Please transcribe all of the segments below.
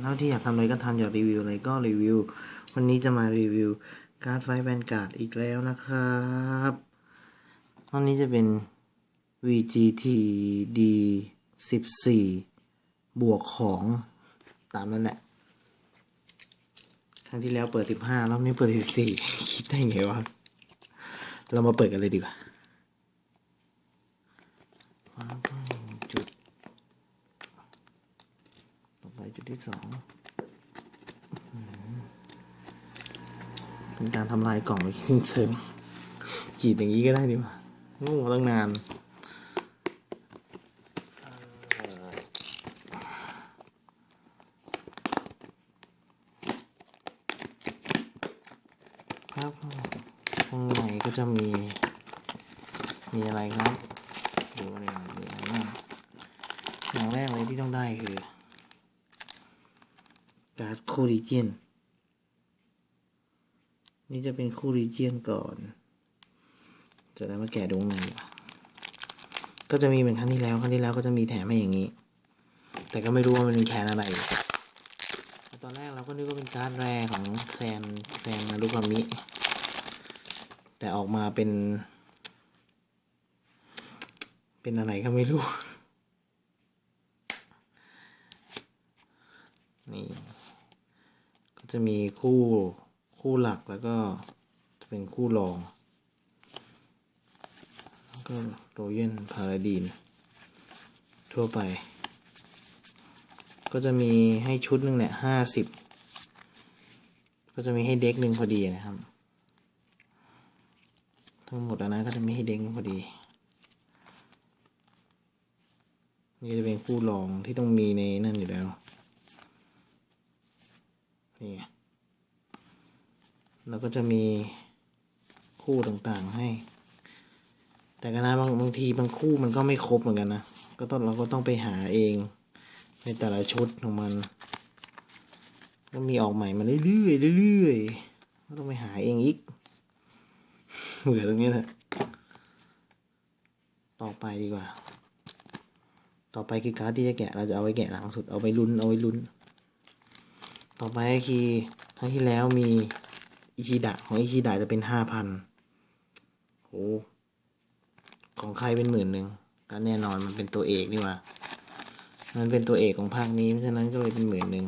เท่าที่อยากทำอะไรก็ทำอยากรีวิวอะไรก็รีวิว วันนี้จะมารีวิวการ์ดไฟแวนการ์ดอีกแล้วนะครับตอนนี้จะเป็น VGT D 14 บวกของตามนั้นแหละ ครั้งที่แล้วเปิด 15 รอบนี้เปิด 14 คิดได้ไงวะ เรามาเปิดกันเลยดีกว่าจุด ต่อไปจุดที่ สองเป็นการทำลายกล่องไปทิ้งเสริมกรีดอย่างนี้ก็ได้ดีกว่าโง่มาตั้งนานครับข้างในก็จะมี มีอะไรครับดูอะไรอยดูอะไรบ้างอย่างแรกเลยที่ต้องได้คือ การ์ดคู่รีเจียนนี่จะเป็นคู่รีเจียนก่อนจะได้มาแกะดูข้างในดีกว่าก็จะมีเหมือนครั้งที่แล้วครั้งที่แล้วก็จะมีแถมให้อย่างนี้ แต่ก็ไม่รู้ว่ามันเป็นแคนอะไร ตอนแรกเราก็นึกว่าเป็นการ์ดแรของแฟนแฟนนารุกามิ แต่ออกมาเป็น เป็นอะไรก็ไม่รู้ นี่ ก็ จะมีคู่คู่หลักแล้วก็จะเป็นคู่รองแล้วก็โรเยนพาราดีนทั่วไป ก็จะมีให้ชุดหนึ่งเนี่ยห้าสิบก็จะมีให้เด็กหนึ่งพอดีนะครับ ทั้งหมดแล้วนะก็จะมีให้เด็กหนึ่งพอดี นี่จะเป็นคู่รองที่ต้องมีในนั่นอยู่แล้ว นี่ แล้วก็จะมีคู่ต่างๆให้ แต่ก็นะบางบางทีบางคู่มันก็ไม่ครบเหมือนกันนะ ก็ต้องเราก็ต้องไปหาเองในแต่ละชุดของมัน ก็มีออกใหม่มาเรื่อยๆเรื่อยๆก็ต้องไปหาเองอีกเหมือนตรงนี้แหละต่อไปดีกว่า ต่อไปคือการ์ดที่จะแกะเราจะเอาไว้แกะหลังสุดเอาไว้ลุ้นเอาไว้ลุ้น ต่อไปคือครั้งที่แล้วมี อิชิดะของอิชิดะจะเป็นห้าพันโหของใครเป็นหมื่นหนึ่งก็แน่นอนมันเป็นตัวเอกนี่ว่า มันเป็นตัวเอกของภาคนี้เพราะฉะนั้นก็เลยเป็นหมื่นหนึ่ง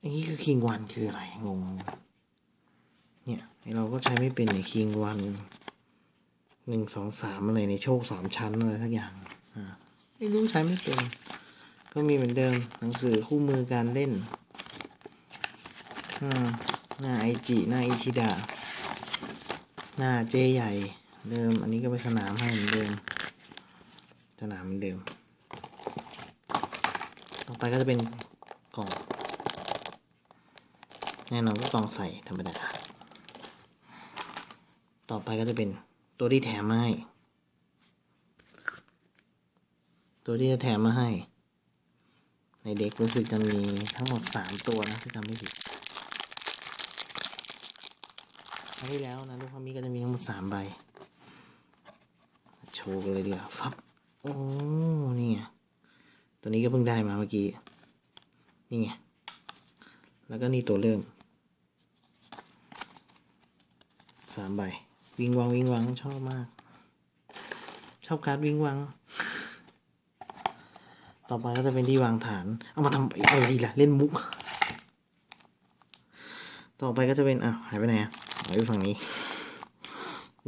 อันนี้คือคิงวันคืออะไรงง เนี่ยเราก็ใช้ไม่เป็นในคิงวันหนึ่งสองสามอะไรในโชคสามชั้นอะไรทักอย่างอ่าไม่รู้ใช้ไม่เป็น ก็มีเหมือนเดิมหนังสือคู่มือการเล่นอ่า หน้าไอจิหน้าอิชิดะหน้าเจใหญ่เดิม อันนี้ก็เป็นสนามให้เหมือนเดิม สนามเหมือนเดิม ต่อไปก็จะเป็นกล่อง แน่นอนก็กล่องใส่ธรรมดา ต่อไปก็จะเป็นตัวที่แถมมาให้ ตัวที่จะแถมมาให้ ในเด็กรู้สึกจะมีทั้งหมดสามตัวนะที่จำไม่ผิด ครั้งที่แล้วนะลูกพามีก็จะมีทั้งหมดสามใบ โชว์กันเลยดีกว่าฟับโอ้นี่ไงตัวนี้ก็เพิ่งได้มาเมื่อกี้ นี่ไง แล้วก็นี่ตัวเริ่มสามใบ วิงวังวิงวังชอบมาก ชอบการ์ดวิงวัง ต่อไปก็จะเป็นที่วางฐาน เอามาทำอะไรล่ะ เล่นมุก ต่อไปก็จะเป็นอะหายไปไหนอะ หายไปฝั่งนี้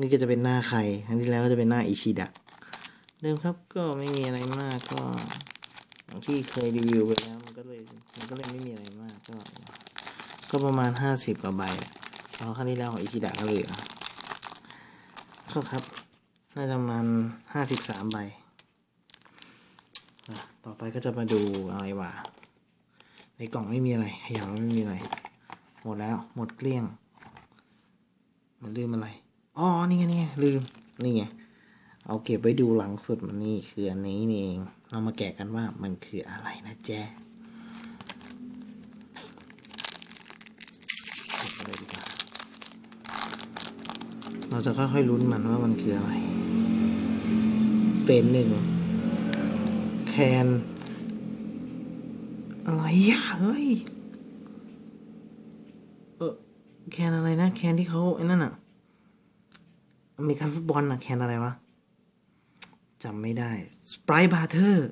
นี่ก็จะเป็นหน้าใครครั้งที่แล้วก็จะเป็นหน้าอิชิดะเดิมครับก็ไม่มีอะไรมากก็องที่เคยรีวิวไปแล้วมันก็เลยมันก็เลยไม่มีอะไรมากก็ ก็ประมาณห้าสิบกว่าใบเพราครั้งที่แล้วของอิชิดะก็เหลือก็ครับ น่าจะประมาณห้าสิบสามใบ ต่อไปก็จะมาดูอะไรวะ ในกล่องไม่มีอะไรขยำไม่มีอะไร หมดแล้ว หมดเกลี้ยง มันลืมอะไร อ๋อ นี่ไงนี่ไงลืม นี่ไง เอาเก็บไว้ดูหลังสุดมันนี่คืออันนี้นี่เอง เรามาแกะกันว่ามันคืออะไรนะแจ๊เก็บไปเลยดีกว่าเราจะค่อยๆลุ้นมันว่ามันคืออะไร เป็นหนึ่ง แคน อะไรอะเฮ้ยเออ แคนอะไรนะ แคนที่เขาไอ้นั่นอะอเมริกันฟุตบอลอะแคนอะไรวะจำไม่ได้สไปร์บาร์เทอร์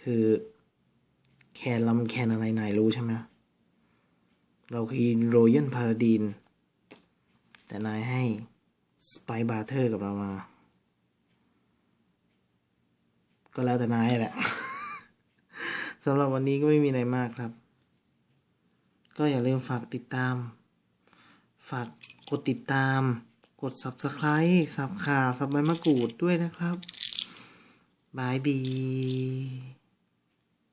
คือแคนลำแคนอะไรนายรู้ใช่ไหมเราคือโรยัลพาราดีนแต่นายให้สไปร์บาร์เทอร์กับเรามา ก็แล้วแต่นายแหละ สำหรับวันนี้ก็ไม่มีอะไรมากครับ ก็อย่าลืมฝากติดตาม ฝากกดติดตาม กด subscribe สับข่าสับใบมะกรูดด้วยนะครับบายบี